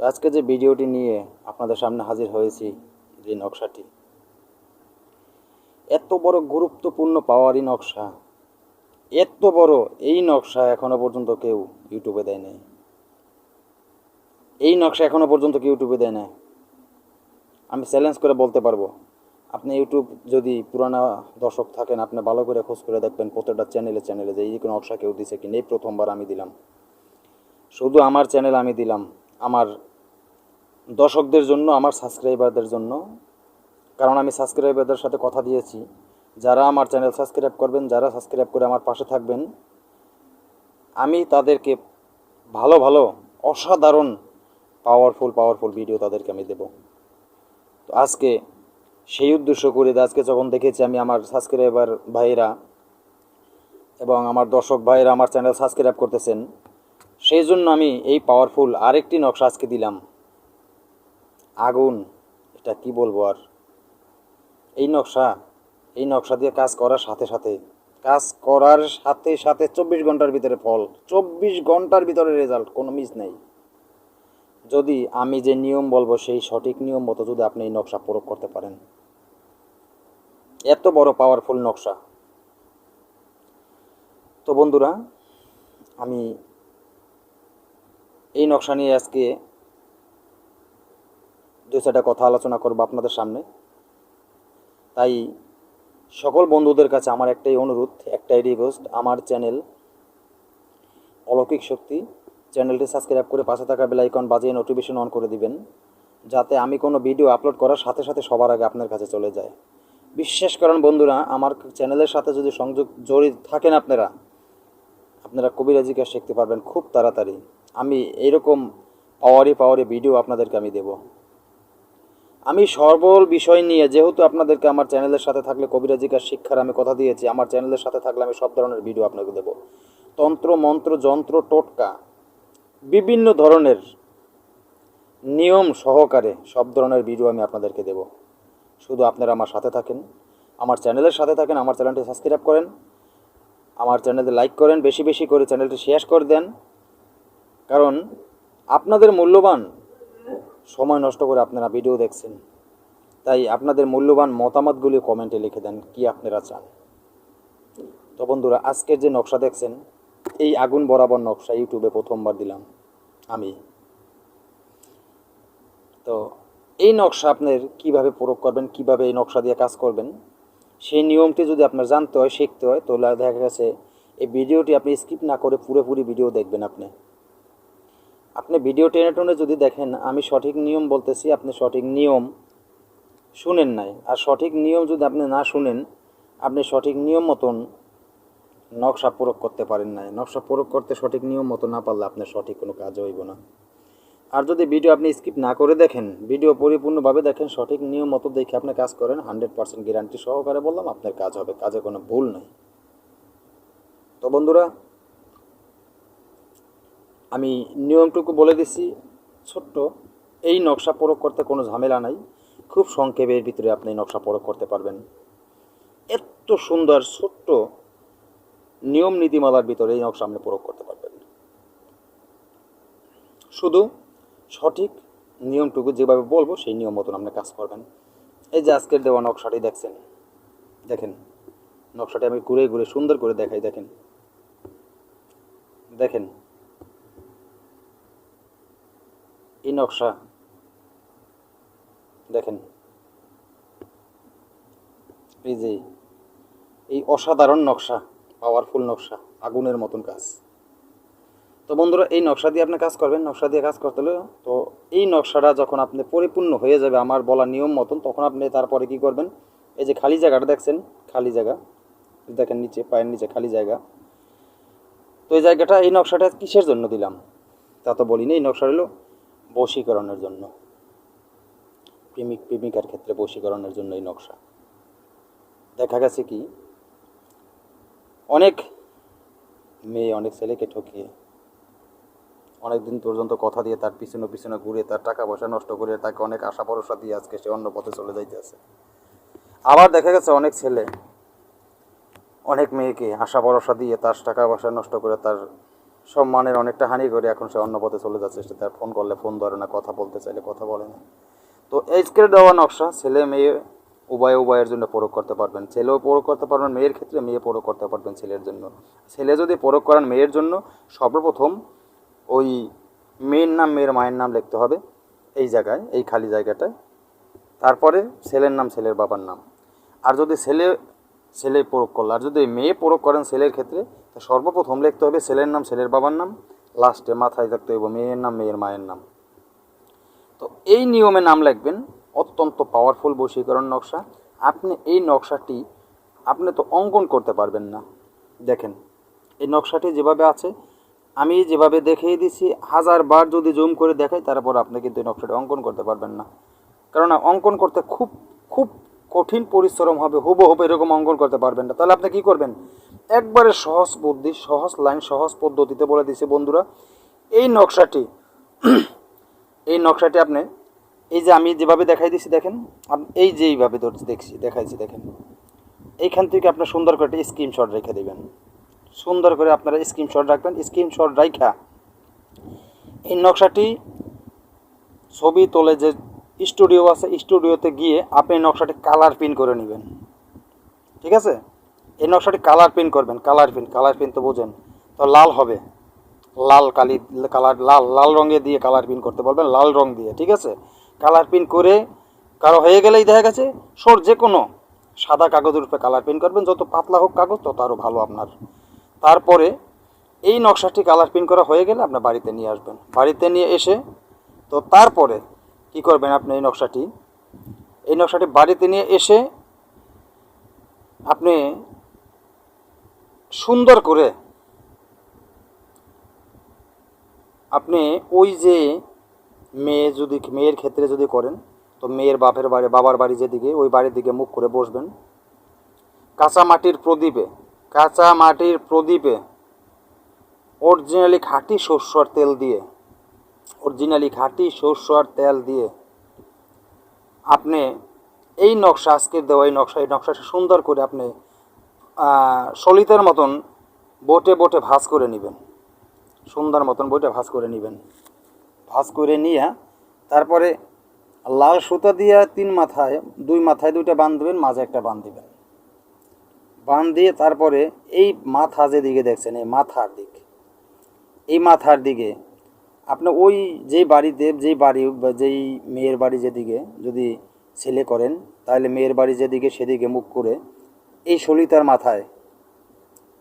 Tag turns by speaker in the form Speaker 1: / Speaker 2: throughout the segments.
Speaker 1: তো আজকে যে ভিডিওটি নিয়ে আপনাদের সামনে হাজির হয়েছি যে নকশাটি। এত বড় গুরুত্বপূর্ণ পাওয়ারই নকশা। এত বড় এই নকশা এখনও পর্যন্ত কেউ ইউটিউবে দেয় নাই এই নকশা এখনও পর্যন্ত কেউ ইউটিউবে দেয় না আমি চ্যালেঞ্জ করে বলতে পারব, আপনি ইউটিউব যদি পুরানা দর্শক থাকেন, আপনি ভালো করে খোঁজ করে দেখবেন প্রত্যেকটা চ্যানেলে চ্যানেলে যে এই কোনো নকশা কেউ দিছে কিনা এই প্রথমবার আমি দিলাম। শুধু আমার চ্যানেল আমি দিলাম। আমার দর্শকদের জন্য, আমার সাবস্ক্রাইবারদের জন্য। কারণ আমি সাবস্ক্রাইবারদের সাথে কথা দিয়েছি। যারা আমার চ্যানেল সাবস্ক্রাইব করবেন, যারা সাবস্ক্রাইব করে আমার পাশে থাকবেন, আমি তাদেরকে ভালো ভালো, অসাধারণ পাওয়ারফুল পাওয়ারফুল ভিডিও তাদেরকে আমি দেব। তো আজকে সেই উদ্দেশ্য করে, আজকে যখন দেখেছি আমি আমার সাবস্ক্রাইবার ভাইরা এবং আমার দর্শক ভাইরা আমার চ্যানেল সাবস্ক্রাইব করতেছেন সেই জন্য আমি এই পাওয়ারফুল আরেকটি নকশা আজকে দিলাম। আগুন, এটা কি বলব আর? এই নকশা এই নকশা দিয়ে কাজ করার সাথে সাথে, কাজ করার সাথে সাথে চব্বিশ ঘণ্টার ভিতরে ফল, চব্বিশ ঘণ্টার ভিতরে রেজাল্ট কোনো মিস নেই। যদি আমি যে নিয়ম বলব, সেই সঠিক নিয়ম মতো যদি আপনি এই নকশা প্রয়োগ করতে পারেন। এত বড় পাওয়ারফুল নকশা। তো বন্ধুরা, আমি এই নকশা নিয়ে আজকে দু চারটা কথা আলোচনা করব আপনাদের সামনে। তাই সকল বন্ধুদের কাছে আমার একটাই অনুরোধ, একটাই রিকোয়েস্ট আমার চ্যানেল অলৌকিক শক্তি। চ্যানেলটি সাবস্ক্রাইব করে পাশে থাকা বেলাইকন বাজিয়ে নোটিফিকেশন অন করে দিবেন, যাতে আমি কোনো ভিডিও আপলোড করার সাথে সাথে সবার আগে আপনার কাছে চলে যায়। বিশ্বাস করেন বন্ধুরা, আমার চ্যানেলের সাথে যদি সংযোগ জড়িত থাকেন আপনারা আপনারা কবিরাজি কাজ শিখতে পারবেন খুব তাড়াতাড়ি। আমি এইরকম পাওয়ারি পাওয়ারি ভিডিও আপনাদেরকে আমি দেব। আমি সর্বল বিষয় নিয়ে, যেহেতু আপনাদেরকে আমার চ্যানেলের সাথে থাকলে কবিরাজিকার শিক্ষার আমি কথা দিয়েছি, আমার চ্যানেলের সাথে থাকলে আমি সব ধরনের ভিডিও আপনাকে দেব। তন্ত্র, মন্ত্র, যন্ত্র, টোটকা, বিভিন্ন ধরনের নিয়ম সহকারে সব ধরনের ভিডিও আমি আপনাদেরকে দেব। শুধু আপনারা আমার সাথে থাকেন, আমার চ্যানেলের সাথে থাকেন, আমার চ্যানেলটি সাবস্ক্রাইব করেন, আমার চ্যানেলটি লাইক করেন, বেশি বেশি করে চ্যানেলটি শেয়ার করে দেন কারণ আপনাদের মূল্যবান সময় নষ্ট করে আপনারা ভিডিও দেখছেন। তাই আপনাদের মূল্যবান মতামতগুলি কমেন্টে লিখে দেন কি আপনারা চান। তো বন্ধুরা, আজকের যে নকশা দেখছেন, এই আগুন বরাবর নকশা ইউটিউবে প্রথমবার দিলাম আমি। তো এই নকশা আপনার কীভাবে প্রয়োগ করবেন, কীভাবে এই নকশা দিয়ে কাজ করবেন, সেই নিয়মটি যদি আপনার জানতে হয়, শিখতে হয়, তাহলে দেখা গেছে এই ভিডিওটি আপনি স্কিপ না করে পুরোপুরি ভিডিও দেখবেন আপনি। আপনি ভিডিও টেনে টেনে যদি দেখেন, আমি সঠিক নিয়ম বলতেছি, আপনি সঠিক নিয়ম শুনেন নাই। আর সঠিক নিয়ম যদি আপনি না শুনেন, আপনি সঠিক নিয়ম মতন নকশা প্রয়োগ করতে পারেন নাই। নকশা প্রয়োগ করতে সঠিক নিয়ম মতো না পারলে আপনার সঠিক কোনো কাজ হইব না। আর যদি ভিডিও আপনি স্কিপ না করে দেখেন, ভিডিও পরিপূর্ণভাবে দেখেন, সঠিক নিয়ম মতো দেখে আপনি কাজ করেন, হান্ড্রেড পার্সেন্ট গ্যারান্টি সহকারে বললাম, আপনার কাজ হবে, কাজে কোনো ভুল নাই। তো বন্ধুরা আমি নিয়মটুকু বলে দিচ্ছি ছোট্ট, এই নকশা প্রয়োগ করতে কোনো ঝামেলা নাই। খুব সংক্ষেপে এর ভিতরে আপনি নকশা প্রয়োগ করতে পারবেন। এত সুন্দর, ছোট্ট নিয়ম নীতিমালার ভিতরে এই নকশা আপনি প্রয়োগ করতে পারবেন। শুধু সঠিক নিয়মটুকু যেভাবে বলব, সেই নিয়ম মতন আপনি কাজ করবেন। এই যে আজকের দেওয়া নকশাটি দেখছেন, দেখেন, নকশাটি আমি ঘুরে ঘুরে সুন্দর করে দেখাই, দেখেন। দেখেন এই নকশা দেখেন। এই যে, এই অসাধারণ নকশা পাওয়ারফুল নকশা, আগুনের মতন কাজ। তো বন্ধুরা, এই নকশা দিয়ে আপনি কাজ করবেন, নকশা দিয়ে কাজ করতে হলে তো এই নকশাটা যখন আপনি পরিপূর্ণ হয়ে যাবে আমার বলা নিয়ম মতন, তখন আপনি তারপরে কি করবেন? এই যে খালি জায়গাটা দেখছেন, খালি জায়গা। দেখেন নিচে, পায়ের নিচে খালি জায়গা। তো এই জায়গাটা, এই নকশাটা কিসের জন্য দিলাম? তা তো বলিনি এই নকশা হলো বশীকরণের জন্য, প্রেমিক প্রেমিকার ক্ষেত্রে বশীকরণের জন্য এই নকশা। দেখা গেছে কি, অনেক মেয়ে, অনেক ছেলেকে ঠকিয়ে অনেক দিন পর্যন্ত কথা দিয়ে তার পিছনে পিছনে ঘুরে তার টাকা পয়সা নষ্ট করে তাকে অনেক আশা ভরসা দিয়ে আজকে সে অন্য পথে চলে যাইতেছে। আবার দেখা গেছে অনেক ছেলে, অনেক মেয়েকে আশা ভরসা দিয়ে তার টাকা পয়সা নষ্ট করে তার সম্মানের অনেকটা হানি করে এখন সে অন্য পথে চলে যাচ্ছে, সে তার ফোন করলে ফোন ধরে না, কথা বলতে চাইলে কথা বলে না। তো এইচকে দেওয়া নকশা ছেলে মেয়ে উভয় উভয়ের জন্য প্রয়োগ করতে পারবেন। ছেলেও প্রয়োগ করতে পারবেন, মেয়ের ক্ষেত্রে মেয়ে প্রয়োগ করতে পারবেন ছেলের জন্য। ছেলে যদি প্রয়োগ করেন মেয়ের জন্য, সর্বপ্রথম ওই মেয়ের নাম, মেয়ের মায়ের নাম লিখতে হবে এই জায়গায়, এই খালি জায়গাটায়। তারপরে ছেলের নাম, ছেলের বাবার নাম। আর যদি ছেলে ছেলে প্রয়োগ করল, আর যদি মেয়ে প্রয়োগ করেন ছেলের ক্ষেত্রে তো সর্বপ্রথম লিখতে হবে ছেলের নাম, ছেলের বাবার নাম লাস্টে মাথায় থাকতে হবে মেয়ের নাম, মেয়ের মায়ের নাম। তো এই নিয়মে নাম লিখবেন, অত্যন্ত পাওয়ারফুল বশীকরণ নকশা। আপনি এই নকশাটি, আপনি তো অঙ্কন করতে পারবেন না। দেখেন, এই নকশাটি যেভাবে আছে, আমি যেভাবে দেখিয়ে দিছি, হাজার বার যদি জুম করে দেখাই, তারপর আপনি কিন্তু এই নকশাটি অঙ্কন করতে পারবেন না। কেননা অঙ্কন করতে খুব খুব কঠিন পরিশ্রম হবে, হুবহু এরকম অঙ্কন করতে পারবেন না। তাহলে আপনি কি করবেন? একবারে সহজ বুদ্ধি, সহজ লাইন, সহজ পদ্ধতিতে বলে দিছি বন্ধুরা। এই নকশাটি এই নকশাটি আপনি, এই যে আমি যেভাবে দেখাই দিছি দেখেন এই যে এইভাবে ধরছি, দেখছি, দেখাইছি, দেখেন। এইখান থেকে আপনি সুন্দর করে একটা স্ক্রিনশট রেখে দেবেন। সুন্দর করে আপনারা স্ক্রিনশট রাখবেন স্ক্রিনশট রাখা এই নকশাটি ছবি তোলে যে স্টুডিও আছে স্টুডিওতে গিয়ে আপনি নকশাটি কালার প্রিন্ট করে নেবেন। ঠিক আছে? এই নকশাটি কালার প্রিন্ট করবেন কালার প্রিন্ট কালার প্রিন্ট তো বোঝেন। তো লাল হবে। লাল কালি কালার লাল লাল রঙে দিয়ে কালার প্রিন্ট করতে পারবেন লাল রং দিয়ে, ঠিক আছে? কালার প্রিন্ট করে কারও হয়ে গেলেই দেখা গেছে, সর যে কোনো সাদা কাগজের উপরে কালার প্রিন্ট করবেন, যত পাতলা হোক কাগজ, তত আরও ভালো আপনার। তারপরে এই নকশাটি কালার প্রিন্ট করা হয়ে গেলে আপনার বাড়িতে নিয়ে আসবেন। বাড়িতে নিয়ে এসে, তো তারপরে কি করবেন আপনি এই নকশাটি? এই নকশাটি বাড়িতে নিয়ে এসে আপনি সুন্দর করে আপনি ওই যে মেয়ে যদি, মেয়ের ক্ষেত্রে যদি করেন, তো মেয়ের বাপের বাড়ি, বাবার বাড়ি যেদিকে, ওই বাড়ির দিকে মুখ করে বসবেন। কাঁচা মাটির প্রদীপে কাঁচা মাটির প্রদীপে অরিজিনালি খাঁটি সর্ষের তেল দিয়ে, অরিজিনালি খাঁটি সর্ষের তেল দিয়ে আপনি এই নকশা, আজকের দেওয়া এই নকশা, এই নকশাটা সুন্দর করে আপনি সলিতের মতন বোটে বোটে ভাঁজ করে নেবেন। সুন্দর মতন বইটা ভাঁজ করে নেবেন। ভাঁজ করে নিয়ে তারপরে লাল সুতা দিয়ে তিন মাথায়, দুই মাথায় দুইটা বাঁধ দেবেন, মাঝে একটা বাঁধ দিবেন। বাঁধ দিয়ে তারপরে এই মাথা যেদিকে দেখছেন, এই মাথার দিক, এই মাথার দিকে আপনি ওই যেই বাড়িতে, যেই বাড়ি যেই মেয়ের বাড়ি যেদিকে যদি ছেলে করেন, তাহলে মেয়ের বাড়ি যেদিকে সেদিকে মুখ করে এই সলিতার মাথায়,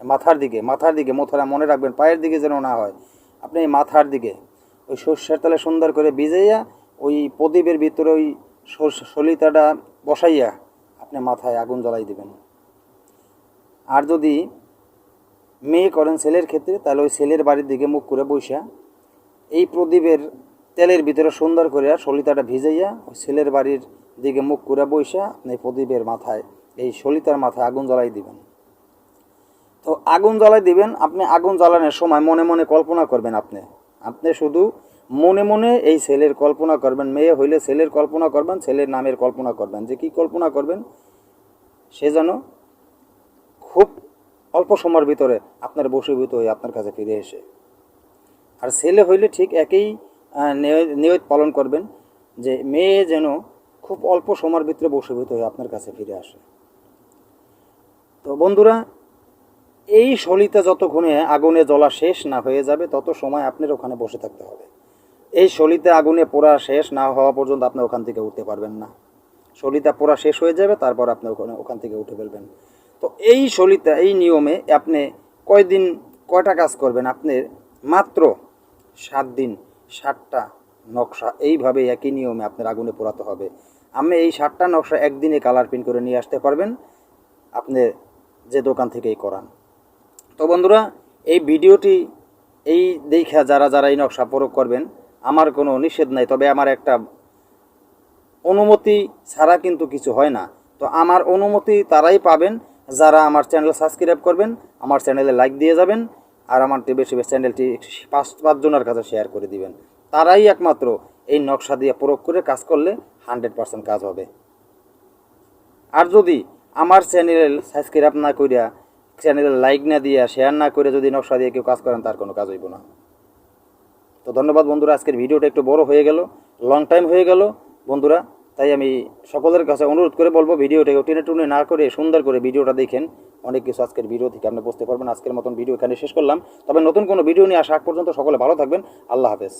Speaker 1: মাথার দিকে মাথার দিকে, মোথারা, মনে রাখবেন, পায়ের দিকে যেন না হয়। আপনি এই মাথার দিকে, ওই সর্ষের তালে সুন্দর করে ভিজাইয়া, ওই প্রদীপের ভিতরে ওই সলিতাটা বসাইয়া আপনি মাথায় আগুন জ্বালাই দিবেন। আর যদি মেয়ে করেন ছেলের ক্ষেত্রে, তাহলে ওই ছেলের বাড়ির দিকে মুখ করে বৈশা এই প্রদীপের তেলের ভিতরে সুন্দর করে সলিতাটা ভিজাইয়া, ওই ছেলের বাড়ির দিকে মুখ করে বৈশা আপনি প্রদীপের মাথায় এই সলিতার মাথায় আগুন জ্বালাই দিবেন। তো আগুন জ্বালাই দিবেন, আপনি আগুন জ্বালানোর সময় মনে মনে কল্পনা করবেন আপনি। আপনি শুধু মনে মনে এই ছেলের কল্পনা করবেন, মেয়ে হইলে ছেলের কল্পনা করবেন, ছেলের নামের কল্পনা করবেন। যে কি কল্পনা করবেন? সে যেন খুব অল্প সময়ের ভিতরে আপনার বসীভূত হয়ে আপনার কাছে ফিরে এসে। আর ছেলে হইলে ঠিক একই নিয়ত পালন করবেন যে মেয়ে যেন খুব অল্প সময়ের ভিতরে বসীভূত হয়ে আপনার কাছে ফিরে আসে। তো বন্ধুরা, এই সলিতে যতক্ষণে আগুনে জ্বলা শেষ না হয়ে যাবে, তত সময় আপনার ওখানে বসে থাকতে হবে। এই সলিতে আগুনে পোড়া শেষ না হওয়া পর্যন্ত আপনি ওখান থেকে উঠতে পারবেন না। সলিতা পোড়া শেষ হয়ে যাবে, তারপর আপনি ওখানে, ওখান থেকে উঠে ফেলবেন। তো এই সলিতা এই নিয়মে আপনি কয়দিন, কয়টা কাজ করবেন? আপনি মাত্র সাত দিন, সাতটা নকশা, এইভাবে একই নিয়মে আপনার আগুনে পোড়াতে হবে। আপনি এই সাতটা নকশা একদিনে কালার প্রিন্ট করে নিয়ে আসতে পারবেন। আপনি যে দোকান থেকেই করান। তো বন্ধুরা, এই ভিডিওটি এই দেখা যারা যারা এই নকশা প্রয়োগ করবেন, আমার কোনো নিষেধ নাই, তবে আমার একটা অনুমতি ছাড়া কিন্তু কিছু হয় না। তো আমার অনুমতি তারাই পাবেন, যারা আমার চ্যানেল সাবস্ক্রাইব করবেন, আমার চ্যানেলে লাইক দিয়ে যাবেন, আর আমার বেশি বেশি চ্যানেলটি পাঁচ পাঁচজনের কাছে শেয়ার করে দিবেন। তারাই একমাত্র এই নকশা দিয়ে প্রয়োগ করে কাজ করলে হান্ড্রেড পার্সেন্ট কাজ হবে। আর যদি আমার চ্যানেল সাবস্ক্রাইব না করিয়া চ্যানেলে লাইক না দিয়া শেয়ার না করে যদি নকশা দিয়ে কেউ কাজ করেন, তার কোনো কাজ হইব না। তো ধন্যবাদ বন্ধুরা, আজকের ভিডিওটা একটু বড় হয়ে গেল লং টাইম হয়ে গেল বন্ধুরা, তাই আমি সকলের কাছে অনুরোধ করে বলব ভিডিওটাকে টেনে টুনে না করে, সুন্দর করে ভিডিওটা দেখেন। অনেক কিছু আজকের ভিডিও থেকে আপনি বুঝতে পারবেন, আজকের মতন ভিডিও এখানে শেষ করলাম। তবে নতুন কোনো ভিডিও নিয়ে আসা পর্যন্ত সকলে ভালো থাকবেন, আল্লাহ হাফেজ।